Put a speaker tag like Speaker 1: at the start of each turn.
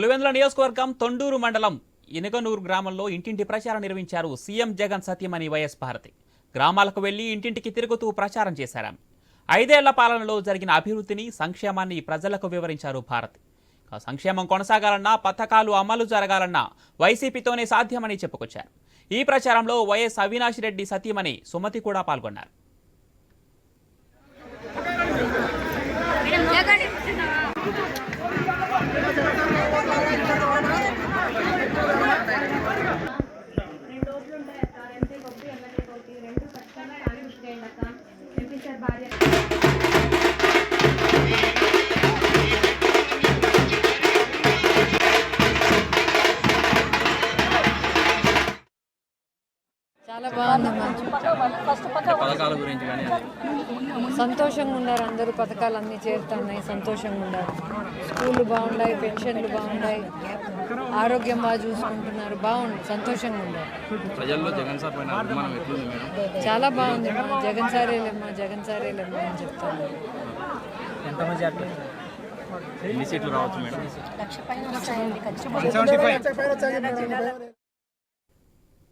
Speaker 1: పులివెందుల నియోజకవర్గం తొండూరు మండలం ఇనగనూరు గ్రామంలో ఇంటింటి ప్రచారం నిర్వహించారు సీఎం జగన్ సత్యమణి వైఎస్ భారతి. గ్రామాలకు వెళ్ళి ఇంటింటికి తిరుగుతూ ప్రచారం చేశారు ఐదేళ్ళ పాలనలో జరిగిన అభివృద్ధిని సంక్షేమాన్ని ప్రజలకు వివరించారు భారతి. సంక్షేమం కొనసాగాలన్నా పథకాలు అమలు జరగాలన్నా వైసీపీతోనే సాధ్యమని చెప్పుకొచ్చారు. ఈ ప్రచారంలో వైఎస్ అవినాష్ రెడ్డి సతీమణి సుమతి కూడా పాల్గొన్నారు.
Speaker 2: చాలా బాగుందమ్మా.
Speaker 3: పథకాల గురించి కానీ
Speaker 2: సంతోషంగా ఉన్నారు అందరూ పథకాలు అన్నీ చేరుతున్నాయి సంతోషంగా ఉన్నారు. స్కూళ్ళు బాగున్నాయి పెన్షన్లు బాగున్నాయి ఆరోగ్యం బాగా చూసుకుంటున్నారు బాగుంది సంతోషంగా ఉన్నారు.
Speaker 3: ప్రజల్లో జగన్ సార్ పైన అభిమానం ఎట్లుంది మేడం?
Speaker 2: చాలా బాగుంది జగన్ సారేలేమ్మా జగన్ సారేలేమ్మా అని చెప్తాను
Speaker 3: ఎన్ని సీట్లు రావచ్చు మేడం?